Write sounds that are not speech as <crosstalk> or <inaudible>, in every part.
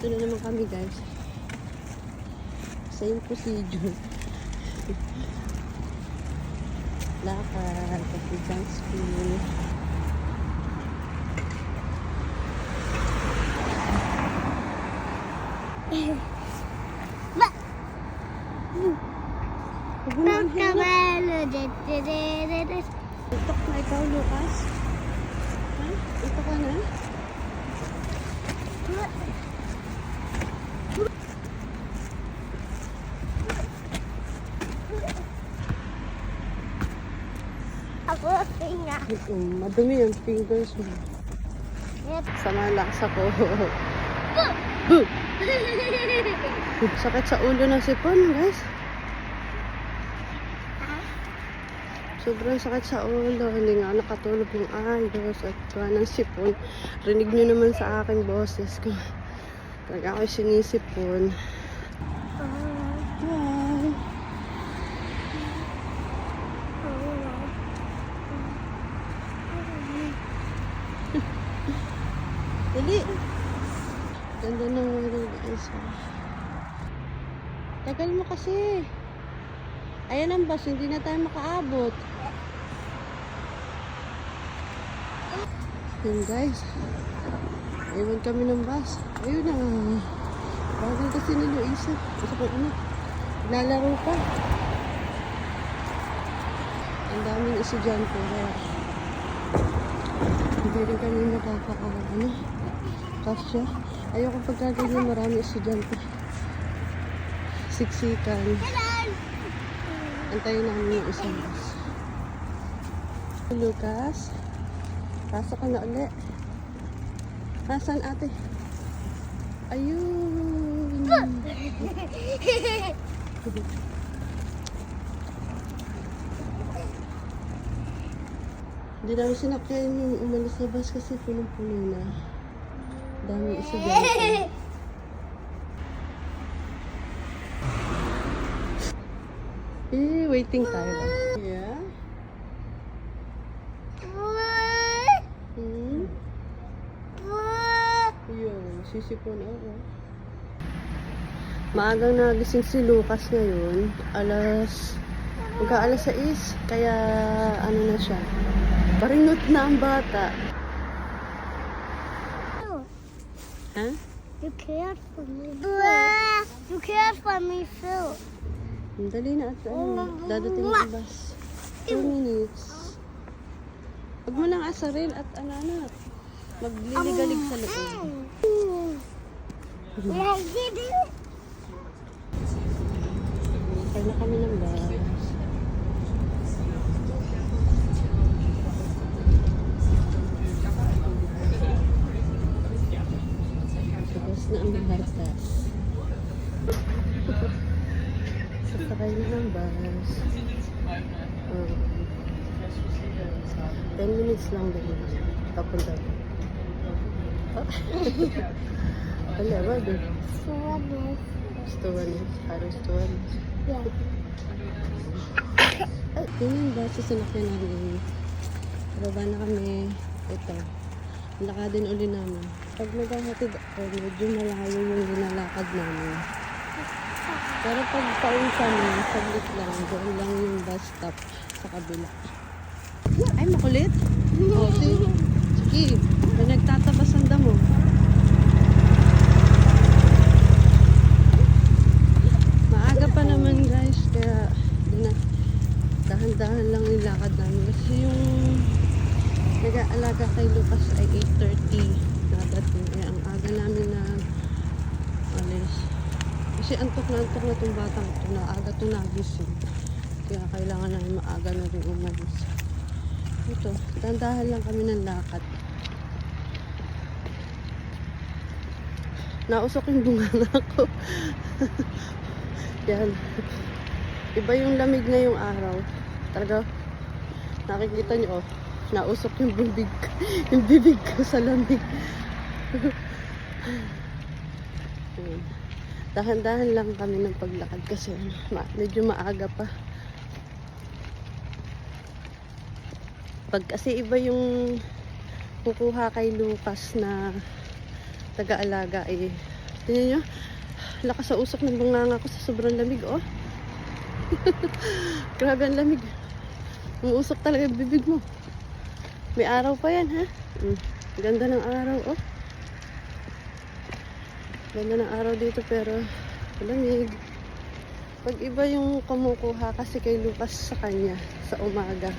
Dito na naman kami guys. Same procedure. <laughs> Lakad, kasi dyan school. Huwag mo na. Tutok ikaw, Lucas. Ha? Ito ka na? Mm, madumi yung fingers mo. Yep. Sama lakas ako. <laughs> Sakit sa ulo ng sipon, guys. Sobrang sakit sa ulo. Hindi nga nakatulog ng ayos at gawa ng sipon. Rinig nyo naman sa aking boses ko. Talaga ako sinisipon. Bye. Dali. Ganda ng guys. oh. Tagal mo kasi. Ayan ang bus, hindi na tayo makaabot. Yun guys. Ewan kami ng bus. Ayun na. Bagal kasi ni Luisa. Kasi kung ano, naglalaro pa. Ang daming estudyante. Kaya hindi rin kami makaka ano, kasya. Ayoko pag ganyan marami estudyante. Siksikan. Antayin namin yung isang bus. Lucas, pasok ka na uli. Nasaan ate? Ayun. Hindi namin sinakyan yung umalis na bus kasi punong-puno na. Dami estudyante. <laughs> Eh, waiting tayo ba? Yeah? Hmm? Yun, sisipon ako. Maagang nagising si Lucas ngayon. Alas, magka alas 6. Kaya, ano na siya. Paringot na ang bata. Ha? You cared for me. You cared for me. Ang Dali na at ano, dadating ang bus. 2 minutes. Huwag mo nang asarin at ano ano. Magliligalig sa loob. Kaya na kami ng bus. Sasakay na ng bus. Um, 10 minutes lang din. Papunta. <laughs> Wala ba? Doon. So nice. Stuwan. Parang stuwan. Yeah. Ay, yun yung bus sa sinakyan namin. Baba na kami. Ito. Lakadin uli namin. Pag naghahatid ako, medyo malayo yung linalakad namin. Pero pag pauwi kami, saglit lang. Doon lang yung bus stop sa kabila. Ay, makulit. O, sige. Sige. May nagtatabas ang damo. Maaga pa naman guys, kaya na, dahan-dahan lang yung lakad namin. Kasi yung nag-aalaga kay Lucas ay 8.30 nadating. Kaya ang aga namin na alis. Kasi antok na antok na itong batang ito na aga ito nagising. Kaya kailangan namin maaga na rin umalis. Ito, dahan-dahan lang kami ng lakad. Nausok yung bunga na ako. <laughs> Yan. Iba yung lamig na yung araw. Talaga, nakikita nyo, oh, nausok yung bibig, <laughs> yung bibig ko sa lamig. <laughs> Ayan. Dahan-dahan lang kami ng paglakad kasi ano, medyo maaga pa. Pag kasi iba yung kukuha kay Lucas na taga-alaga eh Tingnan nyo. Lakas sa usok ng bunganga ko sa sobrang lamig, oh. <laughs> Grabe ang lamig. Umuusok talaga yung bibig mo. May araw pa yan, ha? Mm. Ganda ng araw, oh. Ganda ng araw dito pero malamig. Pag iba yung kumukuha kasi kay Lucas sa kanya sa umaga,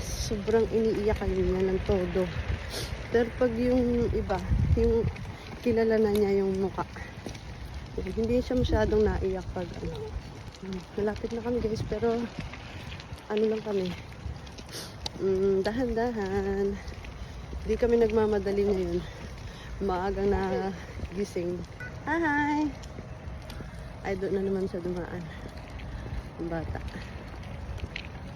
sobrang iniiyakan niya ng todo. Pero pag yung iba, yung kilala na niya yung muka, hindi siya masyadong naiyak pag ano. Hmm, Malapit na kami guys, pero ano lang kami, mm, dahan-dahan. Hindi kami nagmamadali ngayon. Maagang na gising. Hi! Ay, doon na naman siya dumaan. Ang bata.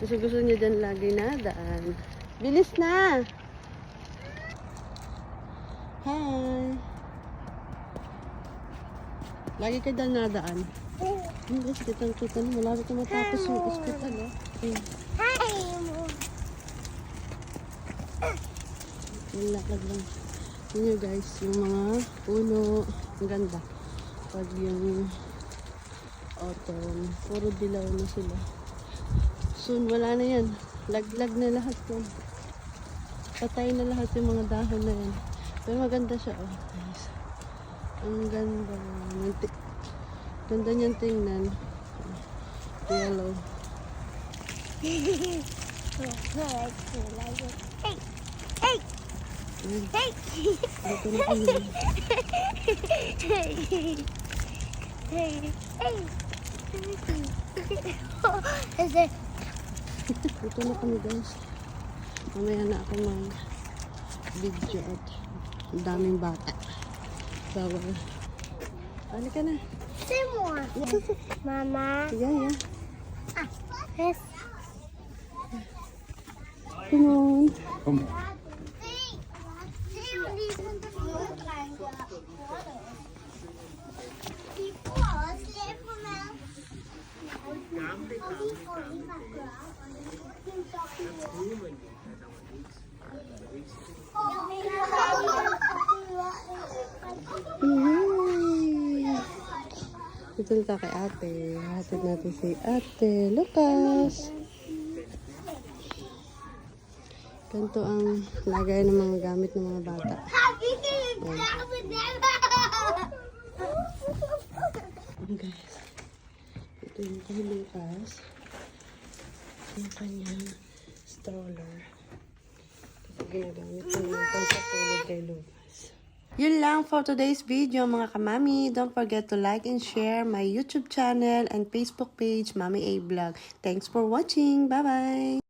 Gusto gusto niya dyan lagi na daan. Bilis na! Hi! Lagi ka dyan nadaan. Hindi, guys, kitang kita na. Malapit na matapos yung hospital, oh. Hmm. Hi. Lakad lang. Yun yun guys, yung mga puno. Ang ganda. Pag yung autumn, puro dilaw na sila. Soon, wala na yan. Laglag na lahat yan. Patay na lahat yung mga dahon na yan. Pero maganda siya, oh. Guys. Ang ganda. Ganda niyan tingnan. Yellow. <laughs> Hey. Hey. Dito na kami. Dito na kami guys. Mamaya na ako mag video at daming bata. Bawal. Balik ka na. Say more. Mama. Yeah, yeah. Ah. Yes. Come on. Kom. Yay! Tayo kay ate. Hatid natin si ate Lucas. Ganito ang lagay ng mga gamit ng mga bata. Ayan guys. Ito yung kay Lucas. Yung kanyang stroller. Ito ginagamit ko ng pangpatulog kay Lucas. Yun lang for today's video mga kamami. Don't forget to like and share my YouTube channel and Facebook page, Mami A Vlog. Thanks for watching. Bye-bye!